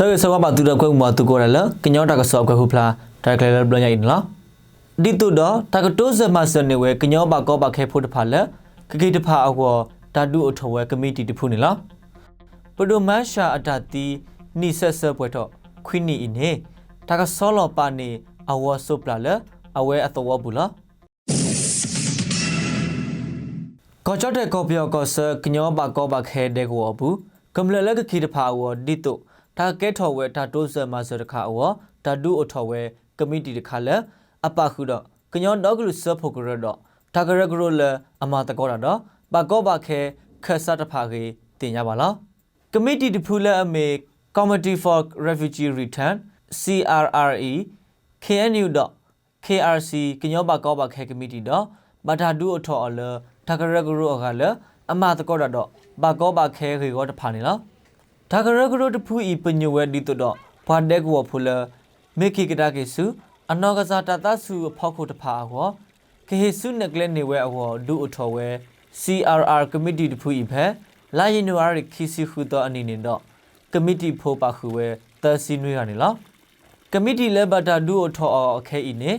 ဆရဆဝပါတူတကွဲမှာတူကိုရလကညောတာကဆော့ကွဲခုဖလားဒါကလေးဘလညိုင်နော်ဒီတူတော့တာကတိုးဇမဆနေဝဲကညောပါကောပါခဲဖို့တဖာလကကိတဖာအကောဓာတုအထောဝဲကမိတီတဖုနေလားပဒိုမန်ရှာအတတီနိဆက်ဆပွဲတော့ခွိနီအင်းနေတာကဆောလောပါနေအဝဆုပလာလအဝဲအတော်ဘူးလားကောကြောတဲ့ကောပြောကောဆကညောပါကောပါခဲတဲ့ကောဘူးကမ္လလကခိတဖာဝဒီတု ဒါကဲထော်ဝဲဒါတိုးဆမဆတခါဝဓာတုအထောဝဲကမိတီတခါလအပခုတော့ကညောဒေါကလူဆဖို့ကရတော့ဒါကရကရလအမတကောတာတော့ပါကောပါခဲခဆတ်တဖာကြီးတင်ရပါလား Committee to Pula Ame Committee for Refugee Return CRRE KNU တော့ KRC ကညောပါကောပါခဲ committee တော့မထာဒူအထော်အလဒါကရကရအခါလအမတကောတာတော့ဘာကောပါခဲခေကောတဖာနေလား ဒါကရကရတဖူဤပညဝဲဒီတော့ဘာဒက်ကောဖူလမေခိကတာကေစုအနောကစားတတဆုဖောက်ခုတဖာဟောခေဟေစုနကလက်နေဝဲအဟောဒူအထော်ဝဲ CRR committee တဖူဤဖဲလာရင်နူအရခီစီခုတော့အနေနဲ့တော့ committee ဖို့ပါခုဝဲသစီနွေးရနေလားကမတီလေဘတာဒူအထောအခဲဤနေ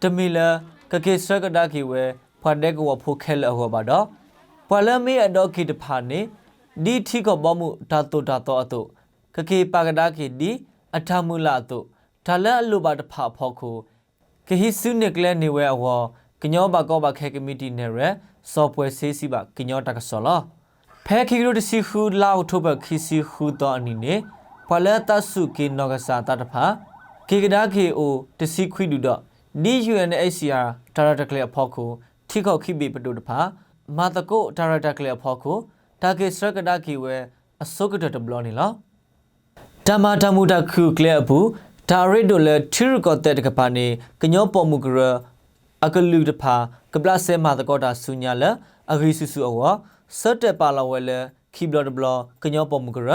တမီလာကကေစကဒါကီဝဲဖွာဒက်ကောဖိုခဲလဟောပါတော့ပွာလမေအဒေါခိတဖာနေ ဒီထီကဘမှုတာတုတာတော့အတုကကေပါကဒါကီဒီအထမူလာအတုဒါလအလိုပါတဖာဖောက်ခုကဟိဆုနကလဲနေဝဲအဝကညောဘကောဘခဲကမတီနေရဆော့ဖ်ဝဲဆေးစီပါကညောတကဆောလာဖဲခိကရိုတစီခူလောက်ထုတ်ပခီစီခူတော့အနီနေဖွာလတဆုကေနောကစာတတဖာကေကဒါကေအိုတစီခွိတူတော့ DUNHCR ဒါရတာကလေးအဖို့ကိုထိခောက်ခိပိပတုတဖာမာတကိုဒါရတာကလေးအဖို့ကို တာကေစရကဒါကေဝဲအစုကတတဘလောနေလားတမတမှုတခုကလေးအဘူးဒါရစ်ဒိုလေထီရကောတဲ့တကပါနေကညောပေါ်မှုကရအကလူတဖာကပလဆဲမာတကောတာဆုညာလအဂိဆူဆူအဝစတ်တက်ပါလာဝဲလေခိဘလဒဘလကညောပေါ်မှုကရ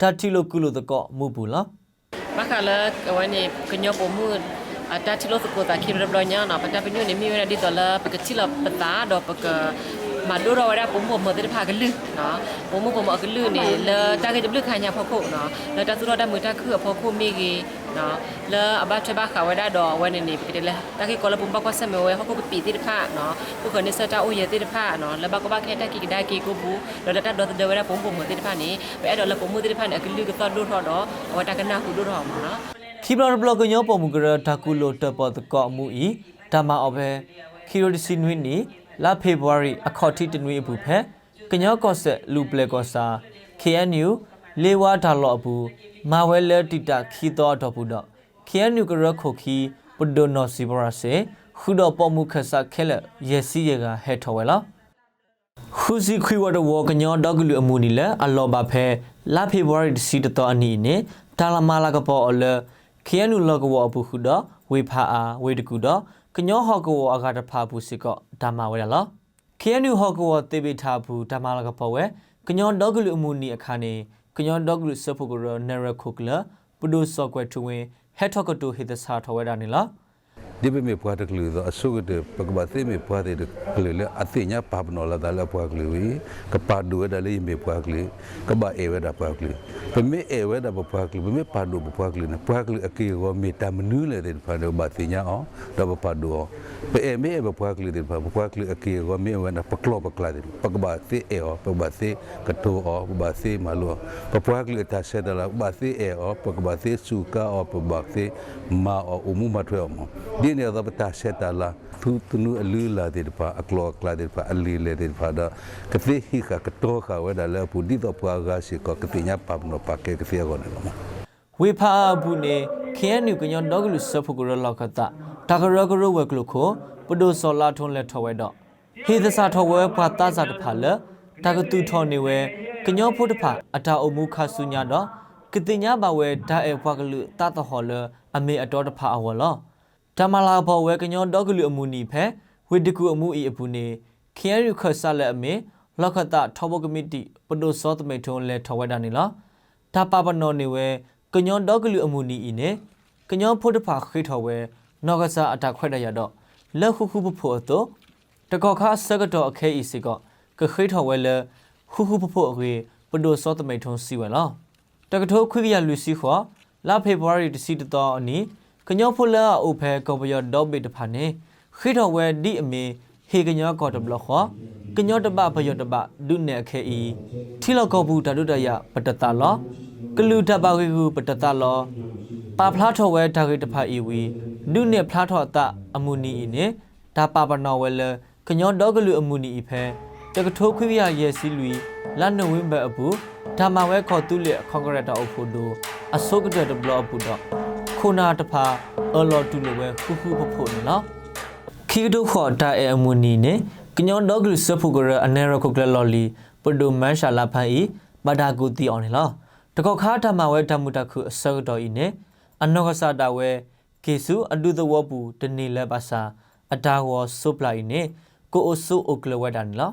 ဒါတီလိုကုလိုတကောမှုဘူးလား Makala kawan ni kenyo pomud ada cilo suku tak kira belanya na pada penyu ni mi wena di tola pekecil peta do pek madu ro ada pomu mo tadi pha gelu na pomu pomu gelu ni le ta ke jeblu khanya phoko na le ta suro da mu ta khu phoko mi gi na le aba cheba kha wada do wena ni pekede le ta ke kola pumpa kwa same we phoko pi ti pha na ku ko ni sa ta o ye ti pha na le ba ko ba ke ta ki da ki ko bu le ta do de wada pomu pomu ti pha ni be do le pomu ti pha ni gelu ke ta do ro do wa ta kana ku do ro ma na ခီဘလဘလကညောပေါ်မူကရဒါကူလိုတပတ်ကောမူဤဓမ္မအဘဲခီရိုဒီစီနွိနီ လာဖေဗူရီအခေါ်တီတနွိအပူဖဲကညောကောဆက်လူပလေကောစာ KNU လေဝါဒါလော့အပူမာဝဲလဲတီတာခီတော့တော့ဘူးတော့ KNU ကရခိုခီပဒိုနိုစီဘရာစေခုတော့ပေါ်မူခဆာခဲလက်ရစီရကဟဲထော်ဝဲလားခူစီခွေဝဒဝကညောဒေါကလူအမှုနီလအလောဘဖဲလာဖေဗူရီစီတတော်အနီနေဒါလမာလာကပေါ်အလခီယနုလောကဝအပုခုဒ ဝေဖာအာဝေတကူဒကညောဟောကဝအကတဖာဘူးစစ်ကောဓမ္မဝဲလားခီယနုဟောကဝတေပိထာဘူးဓမ္မလာကပေါ်ဝဲကညောဒေါကလူအမှုနီအခါနေကညောဒေါကလူဆဖို့ကရနရခုကလပဒုဆော့ကွဲထဝင်ဟက်ထော့ကတူဟိတစာထဝဲ တာနေလား di be me puat klu do asu de pagba te me puat de klu le atinya pab no la dala puat klu wi ka pa du da le me puat klu ka ba e we da puat klu pe me e we da ba puat klu pe me pa du ba puat klu na puat klu aki go me ta mnu le de pa do ba tinya o da ba pa du o pe e me e ba puat klu de pa puat klu aki go me we na pa klo pa kla de pagba te e o pagba te ka to o pagba te ma lo pa puat klu ta se da la ba te e o pagba te su ka o pagba te ma o umu ma twe o mo di ne da ta seta la tu tu nu alu la de pa aklo kla de pa ali le de pa da ka te hi ka ka to ka we da la pu di to pa ga si ko ka te nya pa no pa ke ka te go ne ma ဝေဖာဘူးနေခဲနုကညောဒေါကလူဆဖို့ကရလောက်ကတာတာကရကရဝဲကလုခိုပဒိုဆောလာထုံးလက်ထော်ဝဲတော့ဟေသစာထော်ဝဲပါတာစာတဖာလတာကတူထော်နေဝဲကညောဖို့တဖာအတာအမှုခဆုညာတော့ကတိညာပါဝဲဒါအဲဘွားကလူတာတဟော်လအမေအတော်တဖာအဝလော တမလာဘောဝဲကညောဒေါကလူအမှုနီဖဲဝေတကူအမှုဤအပူနေခဲရခဆလက်အမေလောက်ခတာထောဘကမတီပဒိုဆောတမေထုံးလက်ထော်ဝဲတာနေလားဒါပပနောနေဝဲကညောဒေါကလူအမှုနီဤနေကညောဖို့တဖာခိထော်ဝဲနောကစားအတာခွဲ့ရရတော့လက်ခုခုပဖို့တော့တကောခါစကတော့အခဲဤစီကကခိထော်ဝဲလဲခုခုပဖို့အကွေပဒိုဆောတမေထုံးစီဝဲလားတကထိုးခွေရလူစီခေါ်လာဖေဖော်ဝါရီတစီတတော်အနီ ကညောဖုလာအိုဖဲကောပယောဒေါ်ဘေတဖာနေခိတော်ဝဲဒီအမီဟေကညောကောတဘလခောကညောတပဘယောတပဒုနေခေဤထီလောကောဘူးဓာတုတယပတတလောကလူတပဝေကူပတတလောပါဖလားထော်ဝဲဒါဂိတဖာဤဝီဒုနေဖလားထော်တအမူနီဤနေဒါပါပနောဝဲလကညောဒေါကလူအမူနီဤဖဲတကထိုးခွေရရဲစီလူလန်နဝင်းဘအပူဓမ္မဝဲခေါ်သူလေခေါကရတာအဖို့ဒိုအစုကတဲ့ဘလော့ပူတော့ ခုနာတဖာအလော်တူလိုဝဲခုခုဖဖို့နော်ခီဒိုခေါ်တာအမူနီနေကညောဒေါကလူစဖူကရအနေရခုကလလော်လီပဒိုမန်ရှာလာဖိုင်ဤဘဒါကူတီအောင်နေလောတကောခါဓမ္မဝဲဓမ္မတခုအစုတော်ဤနေအနောကဆတာဝဲကေစုအဒုသဝပူတနေလဲပါစာအတာဝဆုပလိုက်နေကိုအိုဆုအိုကလဝဲတန်လော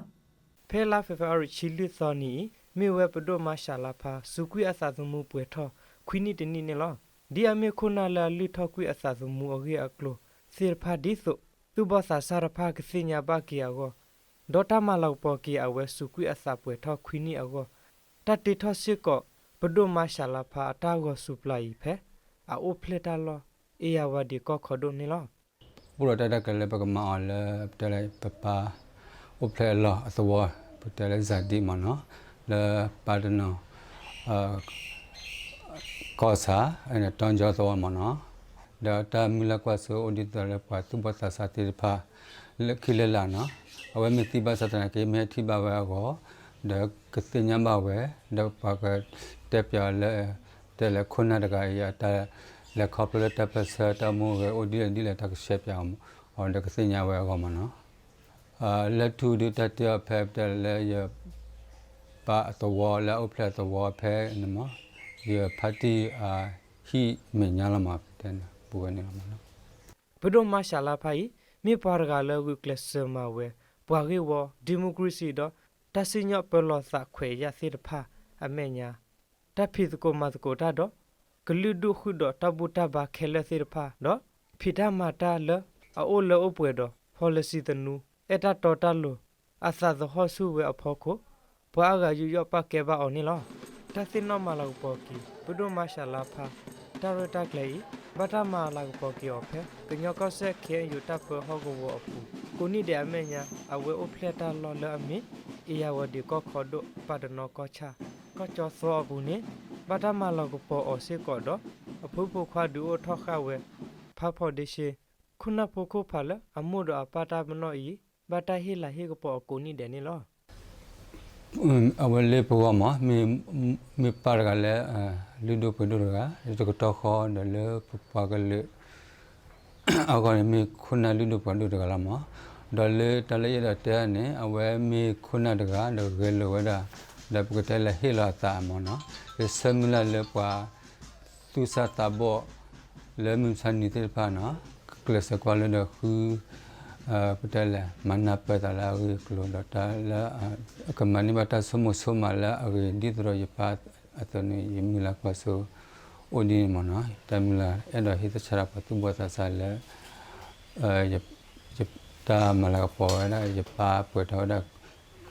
ဖဲလာဖေဖော်ရီချီလူသောနီမေဝဲပဒိုမာရှာလာဖာစုကွီအစာသမှုပွေထောခွီနီတနီနေလော ဒီအမေခုနာလာလူထောကွီအစာသမှုအဂေအကလိုစေဖာဒီဆိုသူဘဆာဆာရဖာကစညာဘကီယာကိုဒေါ်တာမလောက်ပေါ်ကီအဝဲစုကွီအစာပွေထောခွီနီအကိုတတိထောစစ်ကောပဒိုမာရှာလာဖာအတာကိုစုပလိုက်ဖဲအအိုဖလက်တာလောအေယာဝဒီကောခဒိုနေလောပုရတတကလည်းပကမအလတလည်းပပဥပလေလောအသဝပတလည်းဇာတိမနောလေပါဒနောအာ ကောစာအဲ့တန်ကြောသောမနောဒါတာမူလကွာဆိုအဒီတလည်းပွားသူဘသစာတိဖာလက်ခိလလာနော်အဝဲမတိပါစတနာကေမေတိပါဝဲကောဒါကတိညာဘဝဲဒါပါကတက်ပြလဲတဲလဲခုနတကရတာလက်ခေါပလက်တပစတမှုဝဲအိုဒီဒီလက်တကရှက်ပြောင်းဟောဒါကတိညာဝဲကောမနော်အာလက်ထူဒီတတဖက်တယ်လဲရပါအတော်လဲဥပလက်တော်ဖဲန မရဖတ်တီအာဟိမညာလမှာတဲ့ဘူကနေမှာနော်ဘဒိုမာရှာလာဖိုင်မြေပါရကလဝကလစမဝဲဘွာကေဝဒီမိုကရေစီတော့တဆညပလောသခွေရစီတဖာအမေညာတဖိသကိုမသကိုတာတော့ဂလူဒုခုတော့တဘူတဘာခဲလစီတဖာတော့ဖိဒမာတာလအိုလောပွေတော့ policy တနူအတတော်တလို့အသသဟောဆုဝဲအဖို့ကိုဘွာကယူရပကေပါအောင်နီလောတ သင်းနော်မလောက်ပေါ်ကီဘဒိုမာရှာလာဖာတာရတာကလေးဘတာမာလာပေါ်ကီအဖေကညောကဆက်ခဲယူတပ်ဖဟောကိုဝအပူကိုနိတဲ့အမေညာအဝဲအဖလက်တာလော်လအမီအယာဝဒီကောခေါ်ဒိုပဒနောကောချာကောချောသောဘူးနေဘတာမာလာကိုပေါ်အစေကောတော့အဖုဖခွာဒူအထောက်ခဝဲဖဖော်ဒီရှိခုနပိုကိုဖာလအမှုတော့အပါတာမနောဤဘတာဟီလာဟီကိုပေါ်ကိုနိတဲ့နေလော အဝလေပေါ်မှာမေမေပါရကလည်းလူတို့ပဒုရကတကတော့ခေါ်တယ်လေပါကလေအကောမေခုနလူတို့ပဒုရကလာမှာဒေါ်လေတလေရတဲ့နဲ့အဝဲမေခုနတကတော့ဂေလောဝဒဒါပကတဲ့လေဟီလာတာမနော်ဆမလာလေပွာသူစတာဘောလေမြစနေတဲ့ပါနော်ကလစကွာလေတော့ခူ petala mana petala ri klo data la akamani bata somo soma la ri di tro yapa atoni yimila kwaso odi mona tamila edo hit chara patu bota sala yap yap ta mala po na yapa pweta da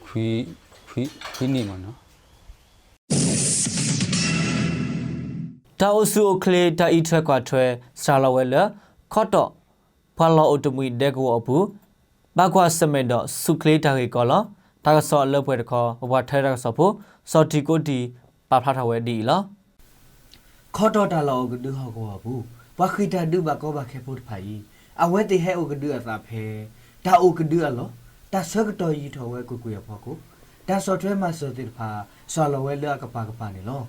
khui khui khui ni mona တာအိုဆူကလေတာအီထွက်ကွာထွဲစတာလဝဲလခော့တော့ ဖာလောအုတ်တမွေဒက်ကောအပူဘကွာစမက်တော့စုကလေတာကေကောလောတာကဆော့ lớ ပွဲတခေါ်ဘဝထဲတာဆော့ဖို့စော်တီကိုတီပါဖလာထဝဲဒီလောခေါ်တော့တာလောကဒုဟောကောဘူးဘခိတာဒုဘကောဘခေဖို့ဖိုင်အဝဲတေဟဲဩကဒုအသာဖဲတာဩကဒုအလောတာဆကတော်ရီထော်ဝဲကိုကိုရဖောကိုတာဆော့ထွဲမှာစောတိဖာဆော်လဝဲလကပါကပါနေလော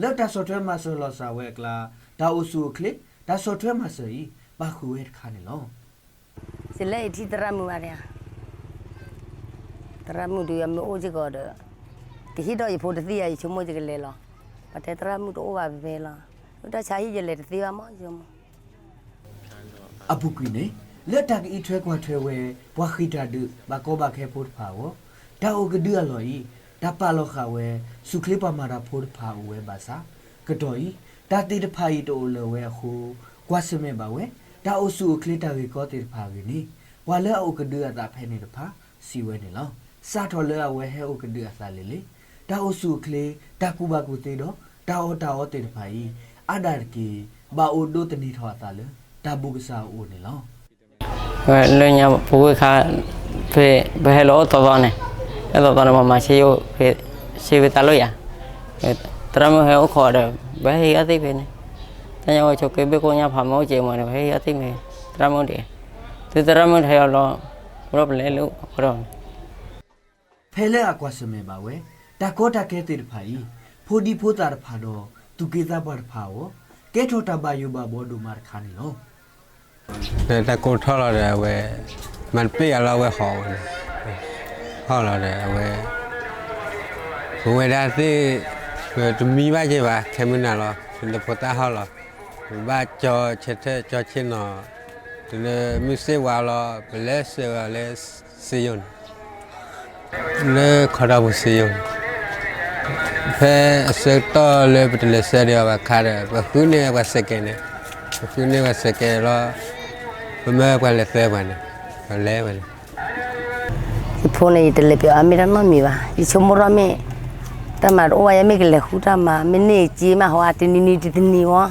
လက်တာဆော့ထွဲမှာဆော်လောစာဝဲကလာတာအိုဆူကလစ်တာဆော့ထွဲမှာစေီဘာခုဝဲခါနေလော စလဲအထိတရမှုပါဗျာတရမှုတွေမအိုးချကောတော့တဟိတော့ရဖို့တသိရချုံမကြကလေးလောပတဲတရမှုတော့ဘာပဲလားတို့တချာကြီးရလေတသိပါမချုံအပုကွေနေလက်တာကီထွဲကွာထွဲဝဲဘခိတာဒုဘကောဘခေဖို့ဖာဝတာဩကဒုအလောဤတာပါလောခ ဝဲစုကလစ်ပါမာရာဖို့ဖာဝဲဘာစာကတော်ဤတာတိတဖာဤတိုလောဝဲခုကွာစမေပါဝဲတာအိုစုကလစ်တာဝေကောတိတဖာဝေနီဝါလဲအိုကဒုအတာဖဲနေတဖာစီဝဲနေလောစာထော်လဲဝဲဟဲအိုကဒုအစာလေလေတာအိုစုကလေတာကူဘကူတေတော့တာအောတာအောတေတဖာဤအဒါကေဘာအိုဒိုတနီထွာတာလေဒါဘူကစားအိုနေလော le nya bu kha phe be lo to to ne e to to ne ma ma shi yo phe shi be ta lo ya tra mo he o kho de be hi a ti phe ne ta nya cho ke be ko nya pha mo che mo ne be hi a ti me tra mo de tu tra mo the yo lo ro ble lu ro ဖဲလဲအကွာစမေပါဝဲဒါကောတာကဲတေတဖာဤဖိုဒီဖိုတာတဖာတော့သူကေသာဘတ်ဖာဝကဲထောတာဘာယူဘာဘောဒူမာခါနီ Tanya ocho ke be konya phamo che mo ne he ati me tramon de. Te tramon he lo problem lu pro. Phele akwa seme ba we. Ta ko ta ke tir phai. Phodi photar phado tu ke ta bar phao. Ke thota ba yu ba bodu mar khani lo. Te ta ko thala de we. Man pe ala we ho. Ho la de we. Wo da se တမီပါကြပါခမနာလားစင်တပတာဟောလား ဘာကြောချက်တဲ့ကြောချင်းတော့ဒီလေမြစ်စေဝါလာဘလက်စေဝါလဲစေယွန်လေခရာဘူးစေယွန်ဖဲစက်တော်လေပတလေစေရပါခါရဘခုနေကစကဲနေဘခုနေကစကဲလာဘမဲကလည်းသေးပါနဲ့ဘလဲပါနဲ့ ifone itelebyo amira mamiwa ichomorame tamar owa yamekele hutama mene chima ho atinini titini wa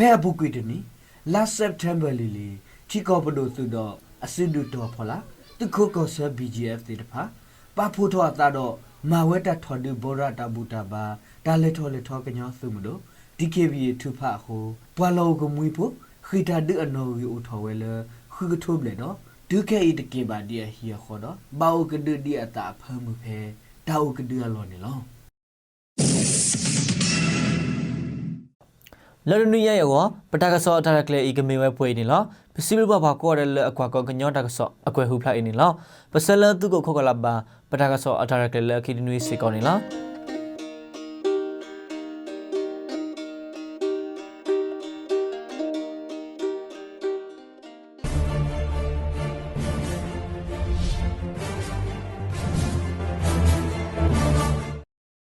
ဖဲအပုကွေတနီ last september လီလီချီကောပဒိုသူတော့အစင်ဒူတော့ဖလားတခုကောဆာ BGF တေတဖာပါဖို့ထောတာတော့မာဝဲတာထော်ဒီဘောရတာဘူတာဘာဒါလက်ထော်လက်ထော်ကညောသူမလို့ DKB ထူဖာဟိုပွာလောကမွေဖို့ခိတာဒအနော်ရီအိုထော်ဝဲလခုကထုတ်လေတော့ဒုခဲဤတကေပါဒီယဟီခေါ်တော့ဘာအိုကဒဒီအတာဖမ်းမှုဖဲဒါအိုကဒအလောနေလော လရနီယယောပတာကဆောအထာရကလေဤကမေဝဲဖွေနေလောပစီဘဘဘာကောရလအကွာကောကညောတာကဆောအကွယ်ဟုဖလိုက်နေလောပစလသူကိုခောကလာပါပတာကဆောအထာရကလေခိဒနွေစီကောနေလော